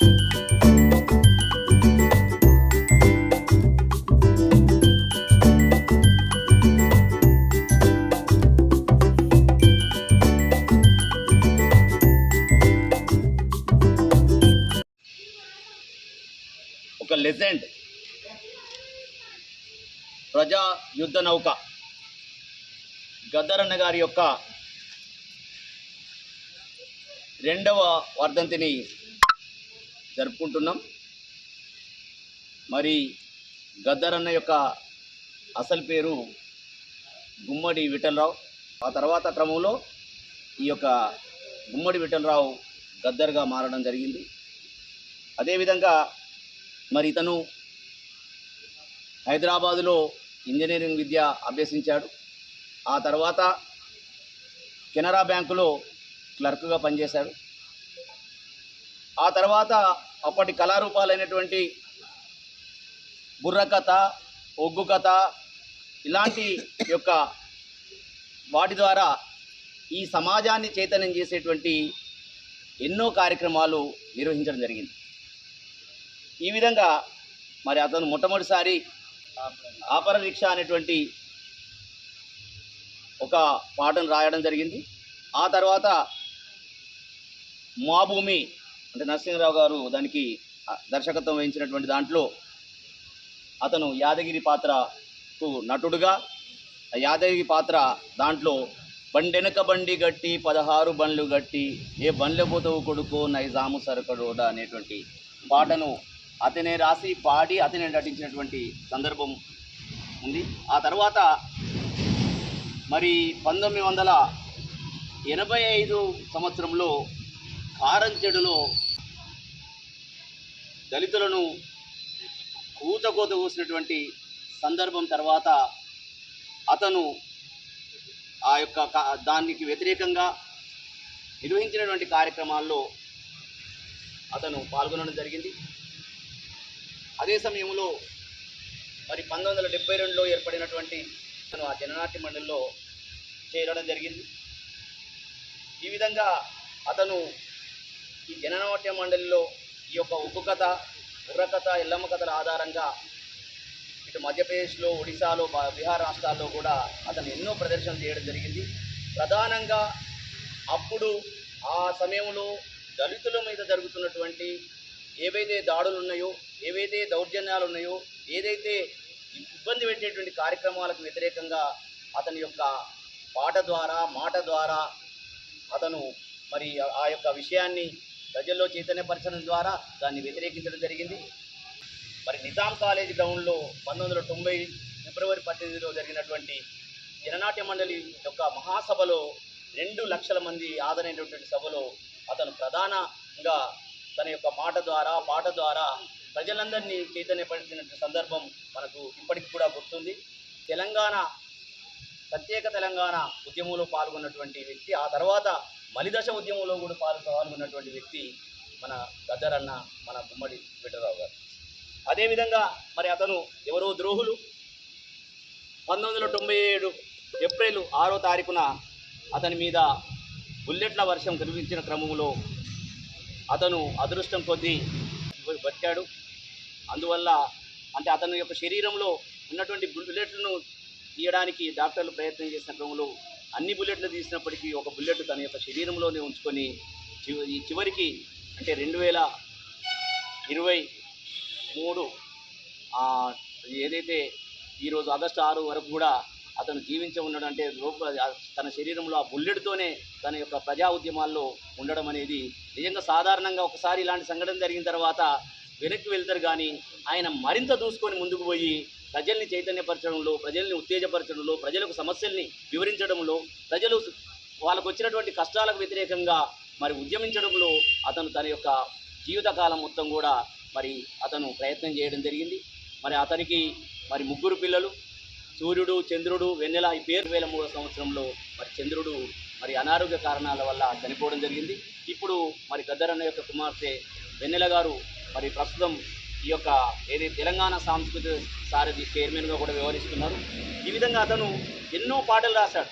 ఒక లెజెండ్. ప్రజా యుద్ధ నౌక. గద్దరన్న గారి యొక్క రెండవ వర్ధంతిని జరుపుకుంటున్నాం. మరి గద్దర్ అన్న యొక్క అసలు పేరు గుమ్మడి విఠలరావు. ఆ తర్వాత క్రమంలో ఈ యొక్క గుమ్మడి విఠలరావు గద్దర్గా మారడం జరిగింది. అదేవిధంగా మరి ఇతను హైదరాబాదులో ఇంజనీరింగ్ విద్య అభ్యసించాడు. ఆ తర్వాత కెనరా బ్యాంకులో క్లర్క్గా పనిచేశాడు. ఆ తర్వాత అప్పటి కళారూపాలైనటువంటి బుర్రకథ ఒగ్గు కథ ఇలాంటి యొక్క వాటి ద్వారా ఈ సమాజాన్ని చైతన్యం చేసేటువంటి ఎన్నో కార్యక్రమాలు నిర్వహించడం జరిగింది. ఈ విధంగా మరి అతను మొట్టమొదటిసారి ఆపర రిక్ష అనేటువంటి ఒక పాటను రాయడం జరిగింది. ఆ తర్వాత మా భూమి అంటే నరసింహరావు గారు దానికి దర్శకత్వం వహించినటువంటి దాంట్లో అతను యాదగిరి పాత్రకు నటుడుగా ఆ యాదగిరి పాత్ర దాంట్లో బండెనక బండి గట్టి పదహారు బండ్లు గట్టి ఏ బండ్ల పోతవు కొడుకో నైజాము సరకడోడ అనేటువంటి పాటను అతనే రాసి పాడి అతనే నటించినటువంటి సందర్భం ఉంది. ఆ తర్వాత మరి పంతొమ్మిది వందల ఎనభై ఐదు సంవత్సరంలో కారంచెడులో దళితులను కూతకోత కూసినటువంటి సందర్భం తర్వాత అతను ఆ యొక్క కా- దానికి వ్యతిరేకంగా నిర్వహించినటువంటి కార్యక్రమాల్లో అతను పాల్గొనడం జరిగింది. అదే సమయంలో మరి పంతొమ్మిది వందల డెబ్బై రెండులో ఏర్పడినటువంటి అతను ఆ జననాట్య మండలిలో చేరడం జరిగింది. ఈ విధంగా అతను ఈ జననాట్య మండలిలో యొక్క ఉక్కు కథ బుర్రకథ ఎల్లమ్మ కథల ఆధారంగా ఇటు మధ్యప్రదేశ్లో ఒడిశాలో బీహార్ రాష్ట్రాల్లో కూడా అతను ఎన్నో ప్రదర్శనలు చేయడం జరిగింది. ప్రధానంగా అప్పుడు ఆ సమయంలో దళితుల మీద జరుగుతున్నటువంటి ఏవైతే దాడులు ఉన్నాయో ఏవైతే దౌర్జన్యాలు ఉన్నాయో ఏదైతే ఇబ్బంది పెట్టేటువంటి కార్యక్రమాలకు వ్యతిరేకంగా అతని యొక్క పాట ద్వారా మాట ద్వారా అతను మరి ఆ యొక్క విషయాన్ని ప్రజల్లో చైతన్యపరచడం ద్వారా దాన్ని వ్యతిరేకించడం జరిగింది. మరి నిజాం కాలేజ్ గ్రౌండ్లో పంతొమ్మిది వందల తొంభై ఫిబ్రవరి పద్దెనిమిదిలో జరిగినటువంటి జననాట్య మండలి యొక్క మహాసభలో రెండు లక్షల మంది ఆదరైనటువంటి సభలో అతను ప్రధానంగా తన యొక్క మాట ద్వారా పాట ద్వారా ప్రజలందరినీ చైతన్యపరిచిన సందర్భం మనకు ఇప్పటికి కూడా గుర్తుంది. తెలంగాణ ప్రత్యేక తెలంగాణ ఉద్యమంలో పాల్గొన్నటువంటి వ్యక్తి ఆ తర్వాత మలిదశ ఉద్యమంలో కూడా పాల్గొ పాల్గొన్నటువంటి వ్యక్తి మన గద్దరన్న మన గుమ్మడి వెంకటరావు గారు. అదేవిధంగా మరి అతను ఎవరో ద్రోహులు. పంతొమ్మిది వందల తొంభై ఏడు ఏప్రిల్ ఆరో తారీఖున అతని మీద బుల్లెట్ల వర్షం కురిపించిన క్రమంలో అతను అదృష్టం కొద్దీ బతికాడు. అందువల్ల అంటే అతని యొక్క శరీరంలో ఉన్నటువంటి బుల్లెట్లను తీయడానికి డాక్టర్లు ప్రయత్నం చేసిన క్రమంలో అన్ని బుల్లెట్లు తీసినప్పటికీ ఒక బుల్లెట్ తన యొక్క శరీరంలోనే ఉంచుకొని చివరి ఈ చివరికి అంటే రెండు వేల ఇరవై మూడు ఏదైతే ఈరోజు ఆగస్టు ఆరు వరకు కూడా అతను జీవించి ఉండడం అంటే రూప తన శరీరంలో ఆ బుల్లెట్తోనే తన యొక్క ప్రజా ఉద్యమాల్లో ఉండడం అనేది నిజంగా సాధారణంగా ఒకసారి ఇలాంటి సంఘటన జరిగిన తర్వాత వెనక్కి వెళ్తారు కానీ ఆయన మరింత దూసుకొని ముందుకు పోయి ప్రజల్ని చైతన్యపరచడంలో ప్రజల్ని ఉత్తేజపరచడంలో ప్రజలకు సమస్యల్ని వివరించడంలో ప్రజలు వాళ్ళకు వచ్చినటువంటి కష్టాలకు వ్యతిరేకంగా మరి ఉద్యమించడంలో అతను తన యొక్క జీవితకాలం మొత్తం కూడా మరి అతను ప్రయత్నం చేయడం జరిగింది. మరి అతనికి మరి ముగ్గురు పిల్లలు సూర్యుడు చంద్రుడు వెన్నెల ఈ పేరు వేల మూడో సంవత్సరంలో మరి చంద్రుడు మరి అనారోగ్య కారణాల వల్ల చనిపోవడం జరిగింది. ఇప్పుడు మరి గద్దరన్న యొక్క కుమార్తె వెన్నెల గారు మరి ప్రస్తుతం ఈ యొక్క ఏది తెలంగాణ సాంస్కృతిక సారథి చైర్మన్గా కూడా వ్యవహరిస్తున్నారు. ఈ విధంగా అతను ఎన్నో పాటలు రాశాడు.